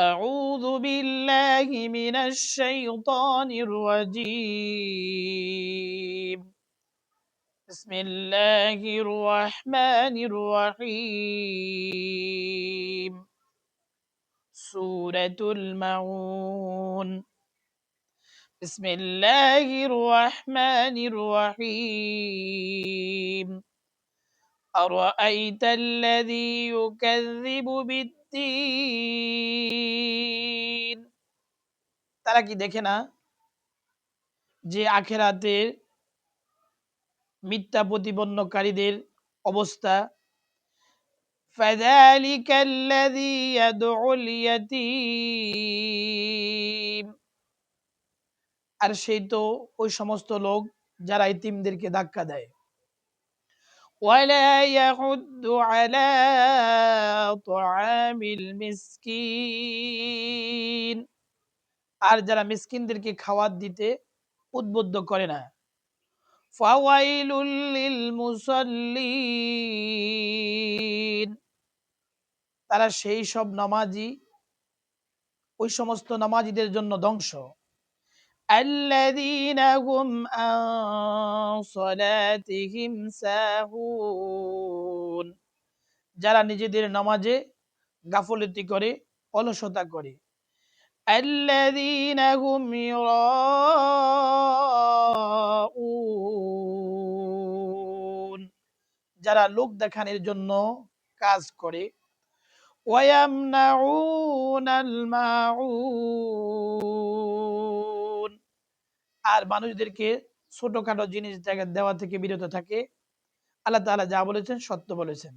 أعوذ بالله من الشيطان الرجيم. بسم الله الرحمن الرحيم. سورة المعون. بسم الله الرحمن الرحيم. أرأيت الذي يكذب بالدين؟ তারা কি দেখে না যে আখেরাতে মিথ্যা প্রতিপন্নকারীদের অবস্থা فذلك الذي يدعو اليتيم আর সেই তো ওই সমস্ত লোক যারা ইতিমদেরকে ধাক্কা দেয় ولا يحد على طعام المسكين আর যারা মিসকিনদেরকে খাওয়ার দিতে উদ্বুদ্ধ করে না ফাওয়াইলুল লিল মুসাল্লিন তারা সেই সব নামাজি ওই সমস্ত নামাজিদের জন্য ধ্বংস الذين هم عن صلاتهم ساهون যারা নিজেদের নামাজে গাফলতি করে অলসতা করে الذين هم يراءون যারা লোক দেখানোর জন্য কাজ করে ويمنعون الماعون আর মানুষদেরকে ছোটখাটো জিনিস দেওয়া থেকে বিরত থাকে আল্লাহ তাআলা যা বলেছেন সত্য বলেছেন